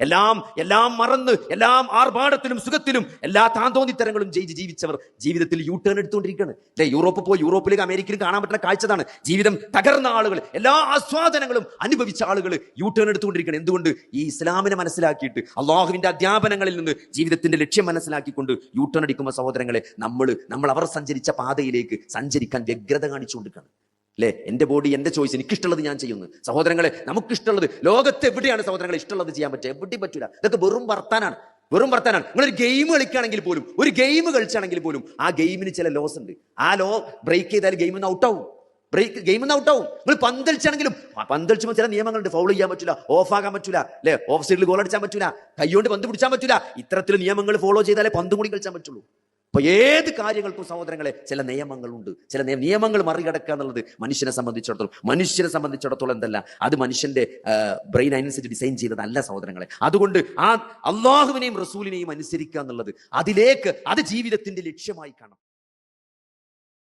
എല്ലാം എല്ലാം മറന്ന് എല്ലാം ആർഭാടത്തിലും സുഖത്തിലും എല്ലാ താന്തോന്നിത്തരങ്ങളും ജയിച്ച് ജീവിച്ചവർ ജീവിതത്തിൽ യൂ ടേൺ എടുത്തുകൊണ്ടിരിക്കുകയാണ്. അല്ലെ യൂറോപ്പ് പോയി യൂറോപ്പിലേക്ക് അമേരിക്കയിലും കാണാൻ പറ്റുന്ന കാഴ്ചതാണ്. ജീവിതം തകർന്ന ആളുകൾ എല്ലാ ആസ്വാദനങ്ങളും അനുഭവിച്ച ആളുകൾ യൂ ടേൺ എടുത്തുകൊണ്ടിരിക്കുകയാണ്. എന്തുകൊണ്ട്? ഈ ഇസ്ലാമിനെ മനസ്സിലാക്കിയിട്ട് അള്ളാഹുവിന്റെ അധ്യാപനങ്ങളിൽ നിന്ന് ജീവിതത്തിന്റെ ലക്ഷ്യം മനസ്സിലാക്കിക്കൊണ്ട് യൂ ടേൺ അടിക്കുന്ന സഹോദരങ്ങളെ നമ്മൾ നമ്മൾ അവർ സഞ്ചരിച്ച പാതയിലേക്ക് സഞ്ചരിക്കാൻ വ്യഗ്രത കാണിച്ചുകൊണ്ടിരിക്കുകയാണ്. അല്ലേ എന്റെ ബോഡി എന്റെ ചോയ്സ് എനിക്കിഷ്ടമുള്ളത് ഞാൻ ചെയ്യുന്നു. സഹോദരങ്ങളെ നമുക്കിഷ്ടമുള്ളത് ലോകത്ത് എവിടെയാണ് സഹോദരങ്ങളെ ഇഷ്ടമുള്ളത് ചെയ്യാൻ പറ്റുക? എവിടെയും പറ്റൂല. ഇതൊക്കെ വെറും വർത്താനാണ്. വെറും വർത്താനാണ്. നിങ്ങളൊരു ഗെയിം കളിക്കുകയാണെങ്കിൽ പോലും ഒരു ഗെയിം കളിച്ചാണെങ്കിൽ പോലും ആ ഗെയിമിന് ചില ലോസ് ഉണ്ട്. ആ ലോ ബ്രേക്ക് ചെയ്താൽ ഗെയിമിൽ നിന്ന് ഔട്ടാവും ബ്രേക്ക് ഗെയിമിൽ നിന്ന് ഔട്ടാവും നിങ്ങൾ പന്തളിച്ചാണെങ്കിലും പന്തളിച്ചുമ്പോൾ ചില നിയമങ്ങളുണ്ട്. ഫൗൾ ചെയ്യാൻ പറ്റില്ല ഓഫ് ആകാൻ പറ്റില്ല അല്ലെ ഓഫ് സൈഡിൽ ഗോൾ അടിച്ചാൻ പറ്റില്ല കൈകൊണ്ട് പന്ത് പിടിച്ചാൻ പറ്റില്ല ഇത്തരത്തിൽ നിയമങ്ങൾ ഫോളോ ചെയ്താലേ പന്തും കൂടി കളിച്ചാൻ പറ്റുള്ളൂ. അപ്പൊ ഏത് കാര്യങ്ങൾക്കും സഹോദരങ്ങളെ ചില നിയമങ്ങളുണ്ട്. ചില നിയമങ്ങൾ മറികടക്കുക എന്നുള്ളത് മനുഷ്യനെ സംബന്ധിച്ചിടത്തോളം മനുഷ്യനെ സംബന്ധിച്ചിടത്തോളം എന്തല്ല അത് മനുഷ്യന്റെ ബ്രെയിൻ അനുസരിച്ച് ഡിസൈൻ ചെയ്തതല്ല സഹോദരങ്ങളെ. അതുകൊണ്ട് ആ അള്ളാഹുവിനെയും റസൂലിനെയും അനുസരിക്കുക എന്നുള്ളത് അതിലേക്ക് അത് ജീവിതത്തിന്റെ ലക്ഷ്യമായി കാണണം.